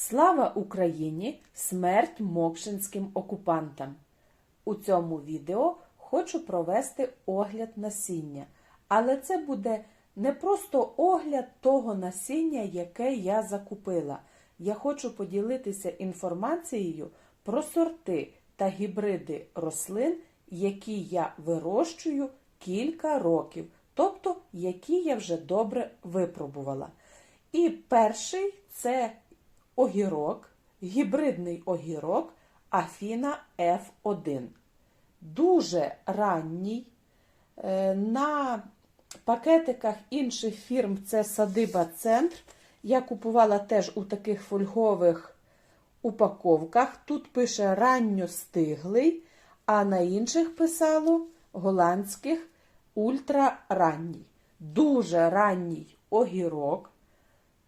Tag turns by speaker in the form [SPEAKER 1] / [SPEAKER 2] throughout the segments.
[SPEAKER 1] Слава Україні! Смерть мокшинським окупантам! У цьому відео хочу провести огляд насіння, але це буде не просто огляд того насіння, яке я закупила. Я хочу поділитися інформацією про сорти та гібриди рослин, які я вирощую кілька років, тобто які я вже добре випробувала. І перший це огірок, гібридний огірок Афіна F1. Дуже ранній. Е, На пакетиках інших фірм це Садиба Центр. Я купувала теж у таких фольгових упаковках. Тут пише ранньостиглий, а на інших писало голландських ультраранній. Дуже ранній огірок,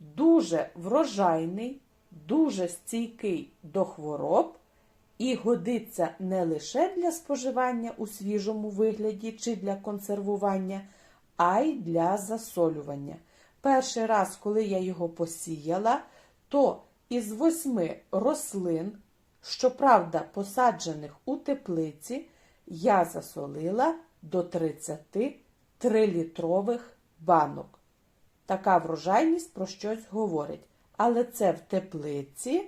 [SPEAKER 1] дуже врожайний, дуже стійкий до хвороб і годиться не лише для споживання у свіжому вигляді чи для консервування, а й для засолювання. Перший раз, коли я його посіяла, то із восьми рослин, щоправда, посаджених у теплиці, я засолила до 33 літрових банок. Така врожайність про щось говорить. Але це в теплиці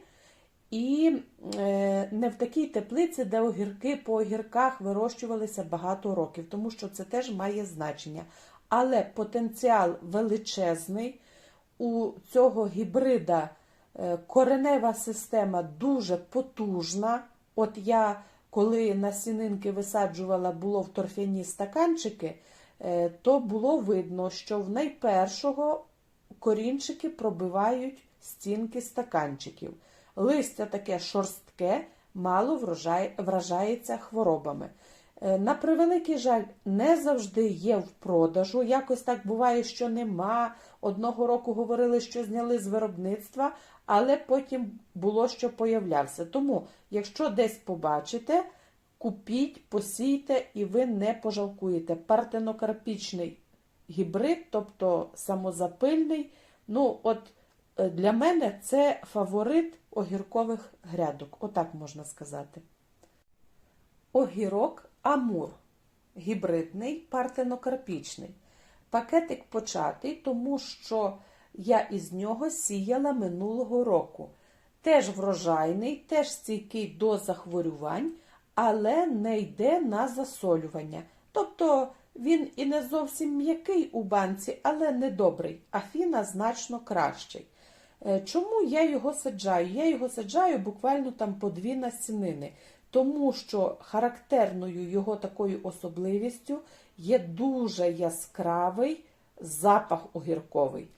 [SPEAKER 1] і е, не в такій теплиці, де огірки по огірках вирощувалися багато років, тому що це теж має значення. Але потенціал величезний у цього гібрида е, коренева система дуже потужна. От я, коли насінинки висаджувала, було в торфяні стаканчики, е, то було видно, що в найпершого корінчики пробивають стінки стаканчиків. Листя таке шорстке, мало вражається хворобами. Е, На превеликий жаль, не завжди є в продажу. Якось так буває, що нема. Одного року говорили, що зняли з виробництва, але потім було, що появлявся. Тому, якщо десь побачите, купіть, посійте і ви не пожалкуєте. Партенокарпічний гібрид, тобто самозапильний. Ну, от для мене це фаворит огіркових грядок, отак можна сказати. Огірок Амур. Гібридний партенокарпічний. Пакетик початий, тому що я із нього сіяла минулого року. Теж врожайний, теж стійкий до захворювань, але не йде на засолювання. Тобто він і не зовсім м'який у банці, але не добрий. Афіна значно кращий. Е, Чому я його саджаю? Я його саджаю буквально там по дві насінини, тому що характерною його такою особливістю є дуже яскравий запах огірковий.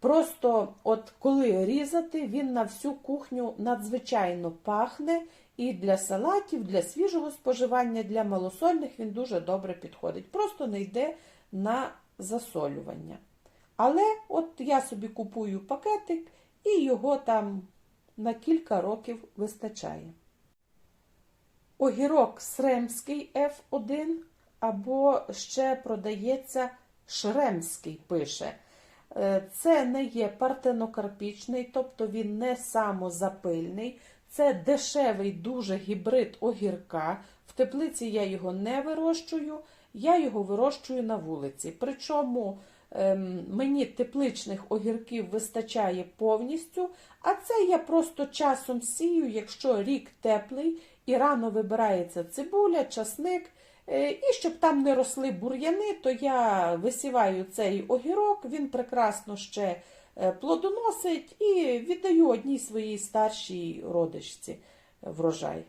[SPEAKER 1] Просто, от коли різати, він на всю кухню надзвичайно пахне, і для салатів, для свіжого споживання, для малосольних він дуже добре підходить. Просто не йде на засолювання. Але от я собі купую пакетик і його там на кілька років вистачає. Огірок Сремський F1 або ще продається Шремський пише. Е, Це не є партенокарпічний, тобто він не самозапильний. Це дешевий дуже гібрид огірка. В теплиці я його не вирощую, я його вирощую на вулиці. Причому мені тепличних огірків вистачає повністю, а це я просто часом сію, якщо рік теплий і рано вибирається цибуля, часник. Е, І щоб там не росли бур'яни, то я висіваю цей огірок, він прекрасно ще е, плодоносить і віддаю одній своїй старшій родичці врожай.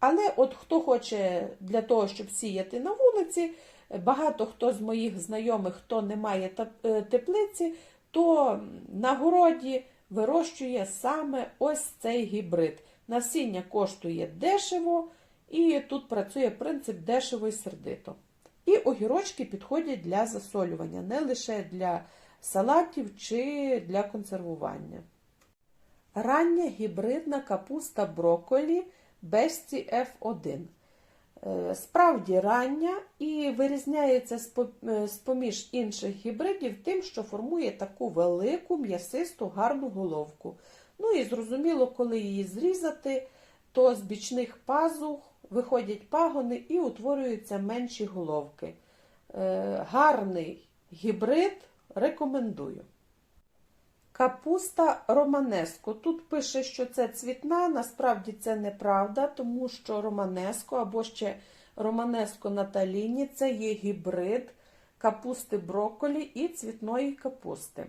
[SPEAKER 1] Але от хто хоче для того, щоб сіяти на вулиці, багато хто з моїх знайомих, хто не має е, теплиці, то на городі вирощує саме ось цей гібрид. Насіння коштує дешево, і тут працює принцип дешево і сердито. І огірочки підходять для засолювання, не лише для салатів чи для консервування. Рання гібридна капуста брокколі Бесті F1. Е, Справді рання і вирізняється е, з-поміж інших гібридів тим, що формує таку велику м'ясисту гарну головку. Ну і зрозуміло, коли її зрізати, то з бічних пазух виходять пагони і утворюються менші головки. Е, гарний гібрид рекомендую. Капуста романеско. Тут пише, що це цвітна, насправді це неправда, тому що романеско або ще романеско наталіні це є гібрид капусти брокколі і цвітної капусти.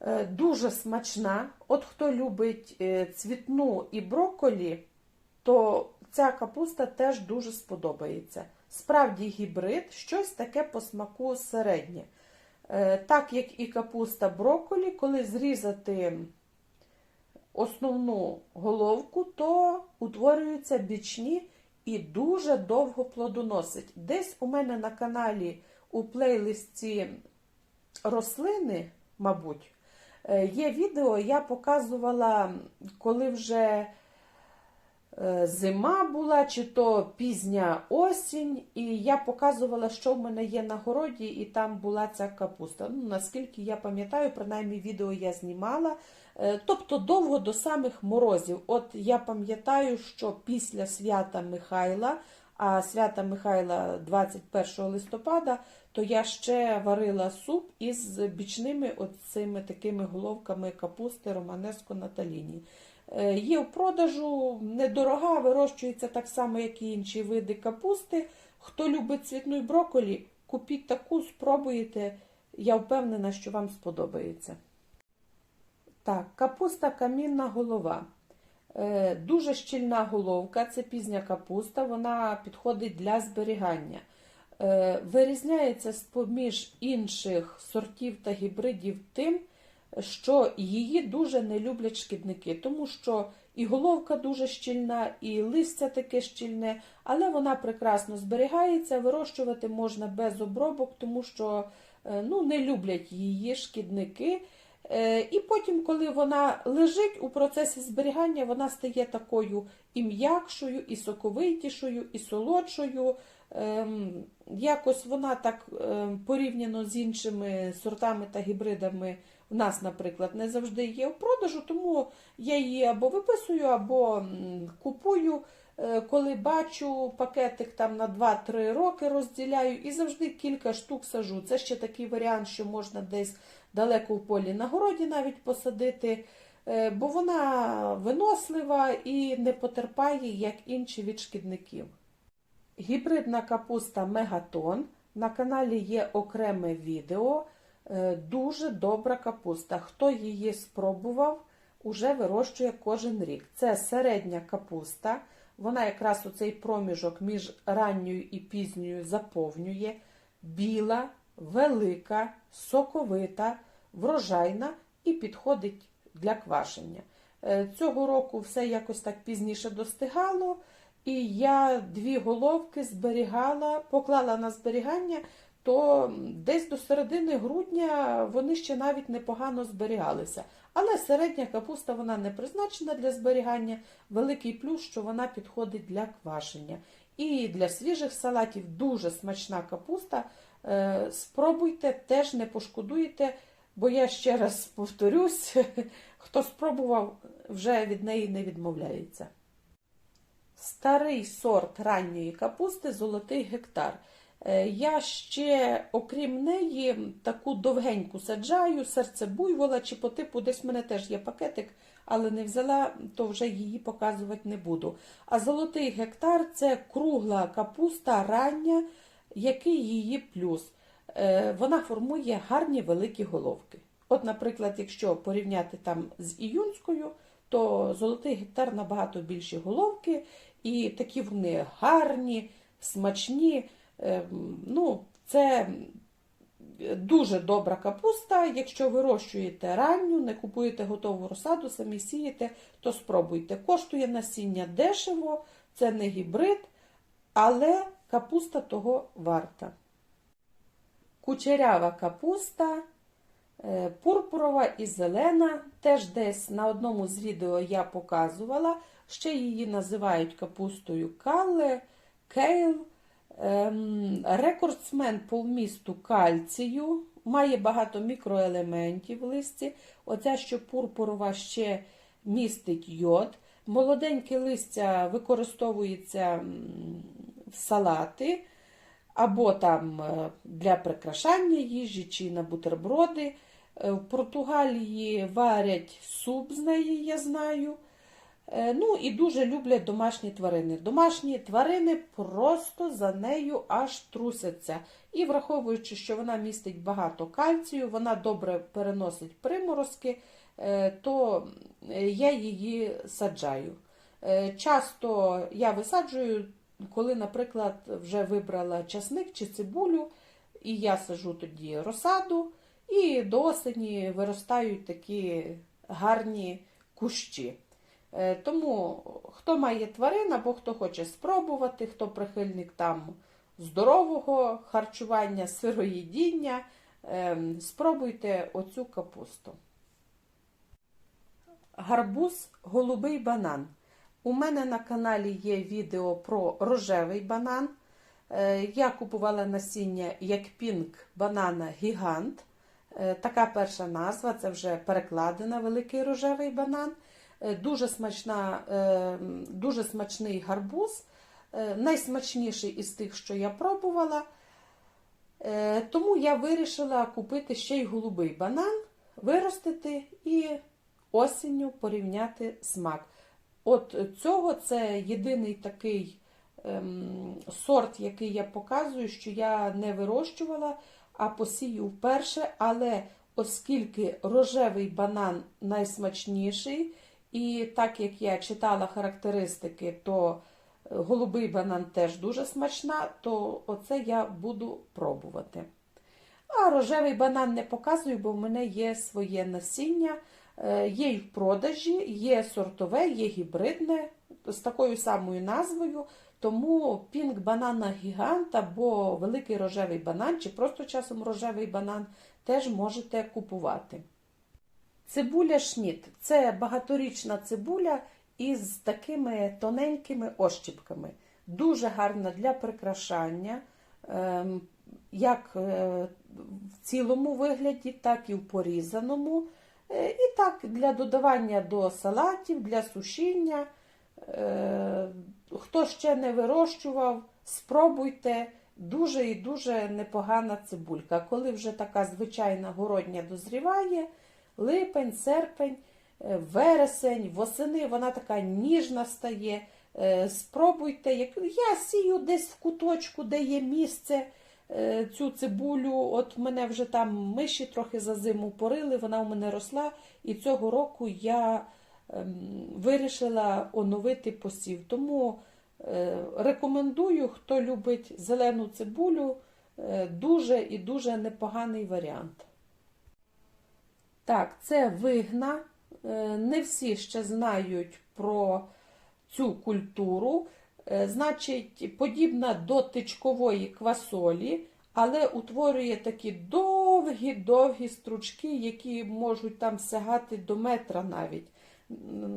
[SPEAKER 1] Е, Дуже смачна. От хто любить е, цвітну і брокколі, то ця капуста теж дуже сподобається. Справді гібрид, щось таке по смаку середнє. Е, Так як і капуста брокколі, коли зрізати основну головку, то утворюються бічні і дуже довго плодоносить. Десь у мене на каналі у плейлисті рослини, мабуть, е, є відео, я показувала, коли вже зима була, чи то пізня осінь, і я показувала, що в мене є на городі, і там була ця капуста. Ну, наскільки я пам'ятаю, принаймні відео я знімала. Е, Тобто довго до самих морозів. От я пам'ятаю, що після свята Михайла, а свята Михайла 21 листопада, то я ще варила суп із бічними оцими такими головками капусти романеско наталіні. Е, Є в продажу недорога, вирощується так само, як і інші види капусти. Хто любить цвітну і брокколі, купіть таку, спробуйте. Я впевнена, що вам сподобається. Так, капуста камінна голова. Е, Дуже щільна головка, це пізня капуста, вона підходить для зберігання. Е, Вирізняється з-поміж інших сортів та гібридів тим, що її дуже не люблять шкідники, тому що і головка дуже щільна, і листя таке щільне, але вона прекрасно зберігається, вирощувати можна без обробок, тому що е, ну, не люблять її шкідники. Е, І потім, коли вона лежить у процесі зберігання, вона стає такою і м'якшою, і соковитішою, і солодшою. Ем, Якось вона так ем, порівняно з іншими сортами та гібридами в нас, наприклад, не завжди є в продажу, тому я її або виписую, або купую. Е, Коли бачу пакетик там на 2-3 роки розділяю і завжди кілька штук сажу. Це ще такий варіант, що можна десь далеко в полі на городі навіть посадити, е, бо вона винослива і не потерпає, як інші від шкідників. Гібридна капуста Мегатон. На каналі є окреме відео. Е, Дуже добра капуста. Хто її спробував, уже вирощує кожен рік. Це середня капуста. Вона якраз у цей проміжок між ранньою і пізньою заповнює. Біла, велика, соковита, врожайна і підходить для квашення. Е, Цього року все якось так пізніше достигало, і я дві головки зберігала, поклала на зберігання, то десь до середини грудня вони ще навіть непогано зберігалися. Але середня капуста вона не призначена для зберігання. Великий плюс, що вона підходить для квашення. І для свіжих салатів дуже смачна капуста. Е, Спробуйте, теж не пошкодуєте, бо я ще раз повторюсь, хто спробував, вже від неї не відмовляється. Старий сорт ранньої капусти золотий гектар. Е, Я ще, окрім неї, таку довгеньку саджаю, серце буйвола чи по типу, десь в мене теж є пакетик, але не взяла, то вже її показувати не буду. А золотий гектар це кругла капуста рання, який її плюс. Е, Вона формує гарні великі головки. От, наприклад, якщо порівняти там з іюнською, то золотий гектар набагато більші головки, і такі вони гарні, смачні. Ем, Ну, це дуже добра капуста. Якщо вирощуєте ранню, не купуєте готову розсаду, самі сієте, то спробуйте. Коштує насіння дешево, це не гібрид, але капуста того варта. Кучерява капуста, е, пурпурова і зелена. Теж десь на одному з відео я показувала. Ще її називають капустою калле, кейл. Ем, Рекордсмен по вмісту кальцію, має багато мікроелементів в листі. Оця, що пурпурова ще містить йод. Молоденьке листя використовується в салати або там е, для прикрашання їжі чи на бутерброди. Е, В Португалії варять суп з неї, я знаю. Е, Ну і дуже люблять домашні тварини. Домашні тварини просто за нею аж трусяться. І враховуючи, що вона містить багато кальцію, вона добре переносить приморозки, е, то е, я її саджаю. Часто я висаджую, коли, наприклад, вже вибрала часник чи цибулю, і я сажу тоді розсаду, і до осені виростають такі гарні кущі. Е, Тому хто має тварин або хто хоче спробувати, хто прихильник там здорового харчування, сироїдіння, ем, спробуйте оцю капусту. Гарбуз голубий банан. У мене на каналі є відео про рожевий банан. Е, Я купувала насіння як пінк банана гігант. Е, Така перша назва, це вже перекладена великий рожевий банан. Е, Дуже, смачна, е, дуже смачний гарбуз, е, найсмачніший із тих, що я пробувала. Тому я вирішила купити ще й голубий банан, виростити і осінню порівняти смак. От цього це єдиний такий ем, сорт, який я показую, що я не вирощувала, а посію вперше. Але оскільки рожевий банан найсмачніший, і так як я читала характеристики, то е, голубий банан теж дуже смачна, то оце я буду пробувати. А рожевий банан не показую, бо в мене є своє насіння. Е, Є й в продажі, є сортове, є гібридне з такою самою назвою. Тому пінк банана гігант або великий рожевий банан, чи просто часом рожевий банан теж можете купувати. Цибуля шніт це багаторічна цибуля із такими тоненькими ощіпками. Дуже гарна для прикрашання, ем, як е, в цілому вигляді, так і в порізаному. Е, І так для додавання до салатів, для сушіння. Е, Хто ще не вирощував, спробуйте. Дуже і дуже непогана цибулька. Коли вже така звичайна городня дозріває, липень, серпень, е, вересень, восени вона така ніжна стає. Е, Спробуйте, як я сію десь в куточку, де є місце е, цю цибулю. От мене вже там миші трохи за зиму порили, вона у мене росла. І цього року я ем, вирішила оновити посів. Тому рекомендую, хто любить зелену цибулю, дуже і дуже непоганий варіант. Так, це вигна. Е, Не всі ще знають про цю культуру. Е, Значить, подібна до тичкової квасолі, але утворює такі довгі-довгі стручки, які можуть там сягати до метра навіть.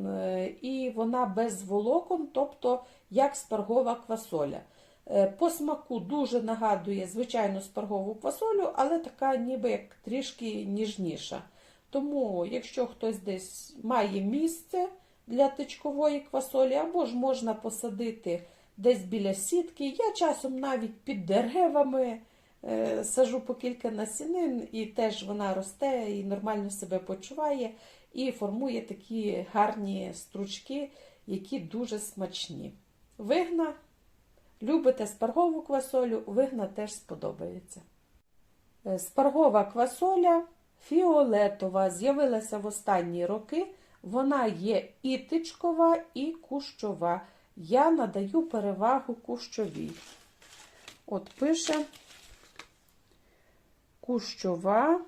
[SPEAKER 1] Е, І вона без волокон, тобто як спаргова квасоля. По смаку дуже нагадує звичайну спаргову квасолю, але така ніби як трішки ніжніша. Тому, якщо хтось десь має місце для тичкової квасолі, або ж можна посадити десь біля сітки, я часом навіть під деревами е, сажу по кілька насінин, і теж вона росте і нормально себе почуває, і формує такі гарні стручки, які дуже смачні. Вигна, любите спаргову квасолю, вигна теж сподобається. Е, Спаргова квасоля фіолетова з'явилася в останні роки. Вона є і тичкова, і кущова. Я надаю перевагу кущовій. От пише кущова,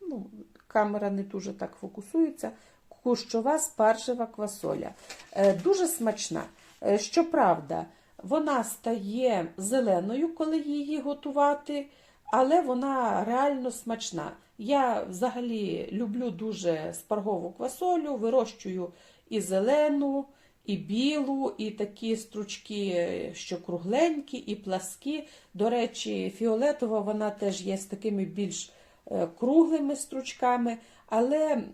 [SPEAKER 1] ну, камера не дуже так фокусується. Кущова спаржева квасоля. Е, Дуже смачна. Е, Щоправда, вона стає зеленою, коли її готувати, але вона реально смачна. Я взагалі люблю дуже спаргову квасолю, вирощую і зелену, і білу, і такі стручки, що кругленькі, і пласкі. До речі, фіолетова вона теж є з такими більш е, круглими стручками, але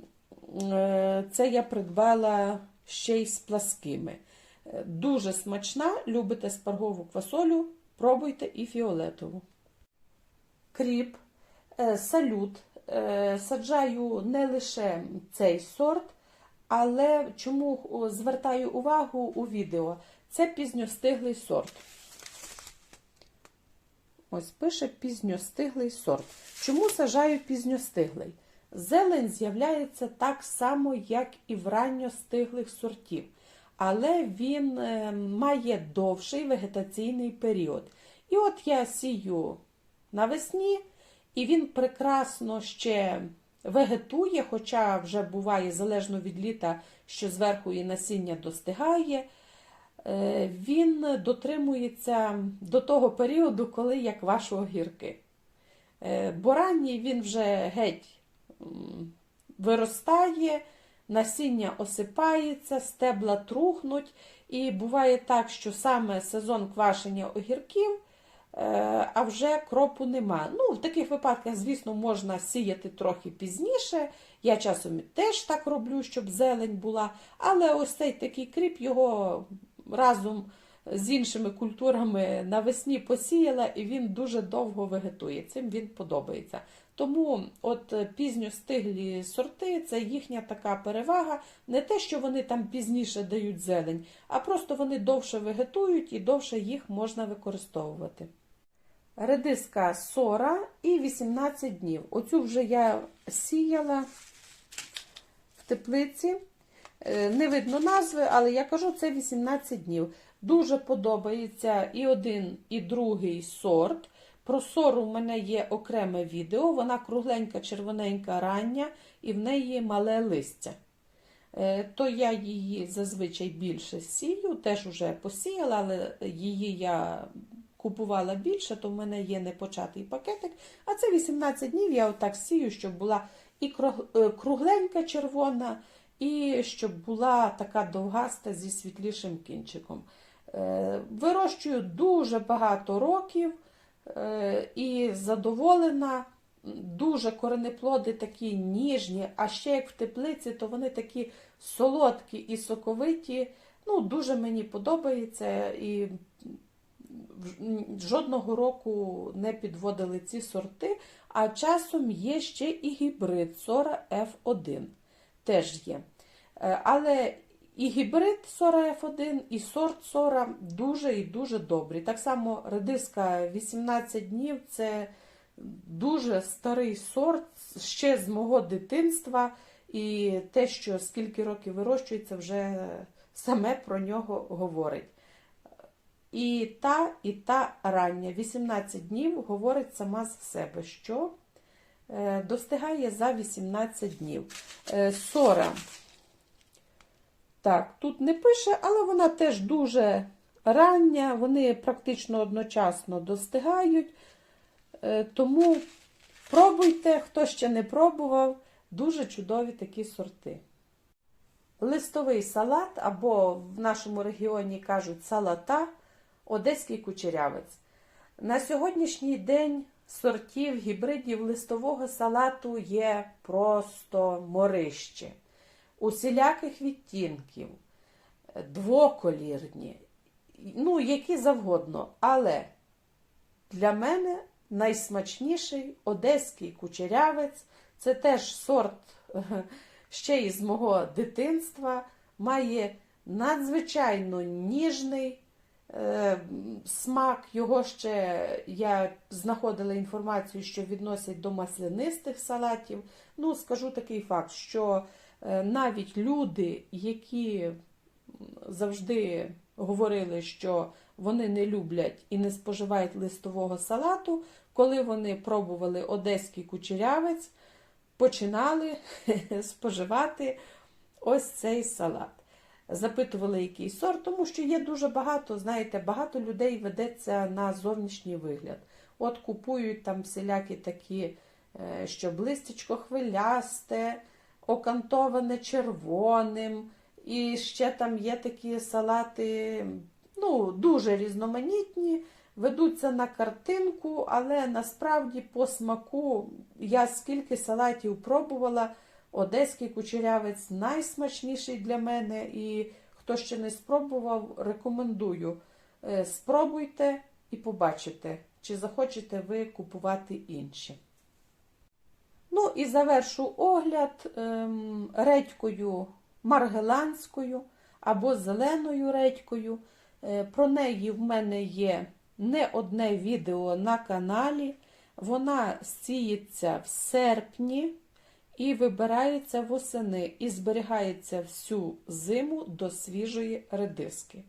[SPEAKER 1] Е, Це я придбала ще й з пласкими. Е, Дуже смачна, любите спаргову квасолю, пробуйте і фіолетову. Кріп, салют. Е, Саджаю не лише цей сорт, але чому звертаю увагу у відео? Це пізньостиглий сорт. Ось пише пізньостиглий сорт. Чому сажаю пізньостиглий? Зелень з'являється так само, як і в ранньостиглих сортів, але він е, має довший вегетаційний період. І от я сію навесні, і він прекрасно ще вегетує, хоча вже буває залежно від літа, що зверху і насіння достигає. Е, Він дотримується до того періоду, коли я квашу огірки. Е, Бо ранній він вже геть виростає, насіння осипається, стебла трухнуть. І буває так, що саме сезон квашення огірків, а вже кропу нема. Ну, в таких випадках, звісно, можна сіяти трохи пізніше. Я часом теж так роблю, щоб зелень була. Але ось цей такий кріп його разом з іншими культурами навесні посіяла, і він дуже довго вегетує. Цим він подобається. Тому от е, пізньостиглі сорти це їхня така перевага. Не те, що вони там пізніше дають зелень, а просто вони довше вегетують і довше їх можна використовувати. Редиска сора і 18 днів. Оцю вже я сіяла в теплиці. Е, Не видно назви, але я кажу, це 18 днів. Дуже подобається і один, і другий сорт. Про сору в мене є окреме відео. Вона кругленька, червоненька, рання, і в неї мале листя. Е, То я її зазвичай більше сію, теж вже посіяла, але її я купувала більше, то в мене є непочатий пакетик. А це 18 днів я отак сію, щоб була і е, кругленька червона, і щоб була така довгаста зі світлішим кінчиком. Е, Вирощую дуже багато років е, і задоволена. Дуже коренеплоди такі ніжні, а ще як в теплиці, то вони такі солодкі і соковиті. Ну, дуже мені подобається і жодного року не підводили ці сорти, а часом є ще і гібрид Сора F1. Теж є. Е, Але і гібрид Сора F1, і сорт Сора дуже і дуже добрі. Так само редиска 18 днів це дуже старий сорт ще з мого дитинства. І те, що скільки років вирощується, вже саме про нього говорить. І та, і та рання 18 днів говорить сама за себе, що е, достигає за 18 днів. Е, Сора. Так, тут не пише, але вона теж дуже рання, вони практично одночасно достигають. Е, Тому пробуйте, хто ще не пробував, дуже чудові такі сорти. Листовий салат, або в нашому регіоні кажуть салата, одеський кучерявець. На сьогоднішній день сортів гібридів листового салату є просто морище. Усіляких відтінків, двоколірні, ну, які завгодно. Але для мене найсмачніший одеський кучерявець це теж сорт ще із мого дитинства, має надзвичайно ніжний смак. Його ще я знаходила інформацію, що відносять до маслянистих салатів. Ну, скажу такий факт, що е, навіть люди, які завжди говорили, що вони не люблять і не споживають листового салату, коли вони пробували одеський кучерявець, починали споживати ось цей салат. Запитували, який сорт, тому що є дуже багато, знаєте, багато людей ведеться на зовнішній вигляд. От купують там всілякі такі, е, щоб листячко хвилясте, окантоване червоним. І ще там є такі салати, ну, дуже різноманітні, ведуться на картинку, але насправді по смаку я скільки салатів пробувала, Одеський кучерявець найсмачніший для мене. І хто ще не спробував, рекомендую. Е, Спробуйте і побачите, чи захочете ви купувати інші. Ну і завершу огляд ем, редькою маргеланською або зеленою редькою. Е, Про неї в мене є не одне відео на каналі. Вона сіється в серпні і вибирається восени і зберігається всю зиму до свіжої редиски.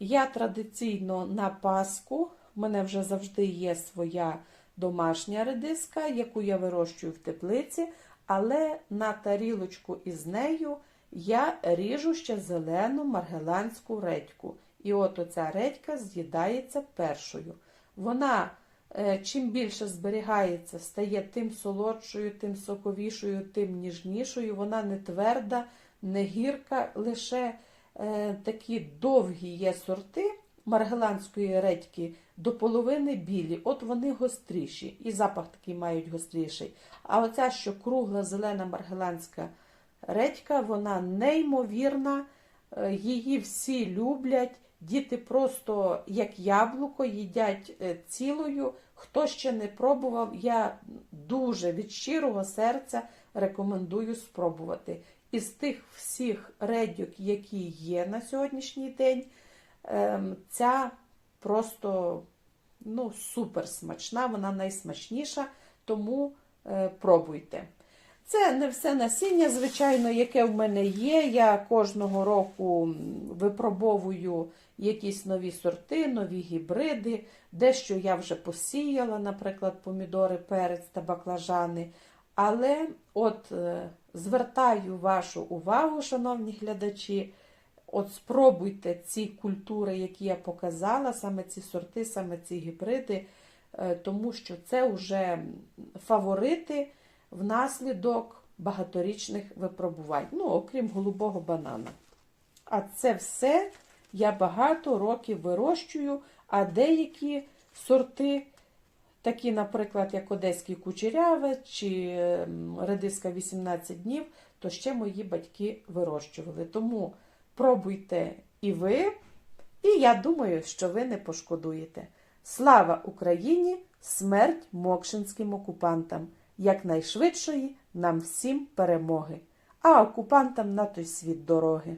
[SPEAKER 1] Я традиційно на Пасху, в мене вже завжди є своя домашня редиска, яку я вирощую в теплиці, але на тарілочку із нею я ріжу ще зелену маргеланську редьку. І от оця редька з'їдається першою. Вона чим більше зберігається, стає тим солодшою, тим соковішою, тим ніжнішою. Вона не тверда, не гірка, лише е, такі довгі є сорти маргеланської редьки до половини білі. От вони гостріші, і запах такий мають гостріший. А оця, що кругла зелена маргеланська редька, вона неймовірна, е, її всі люблять. Діти просто як яблуко їдять е, цілою. Хто ще не пробував, я дуже від щирого серця рекомендую спробувати. Із тих всіх редьок, які є на сьогоднішній день, ем, ця просто ну, супер смачна, вона найсмачніша, тому е, пробуйте. Це не все насіння, звичайно, яке в мене є. Я кожного року випробовую якісь нові сорти, нові гібриди. Дещо я вже посіяла, наприклад, помідори, перець та баклажани. Але от е, звертаю вашу увагу, шановні глядачі, от спробуйте ці культури, які я показала, саме ці сорти, саме ці гібриди, е, тому що це вже фаворити внаслідок багаторічних випробувань, ну, окрім голубого банана. А це все я багато років вирощую, а деякі сорти, такі, наприклад, як Одеський кучеряве чи ем, редиска 18 днів, то ще мої батьки вирощували. Тому пробуйте і ви, і я думаю, що ви не пошкодуєте. Слава Україні! Смерть мокшинським окупантам! Якнайшвидшої нам всім перемоги, а окупантам на той світ дороги.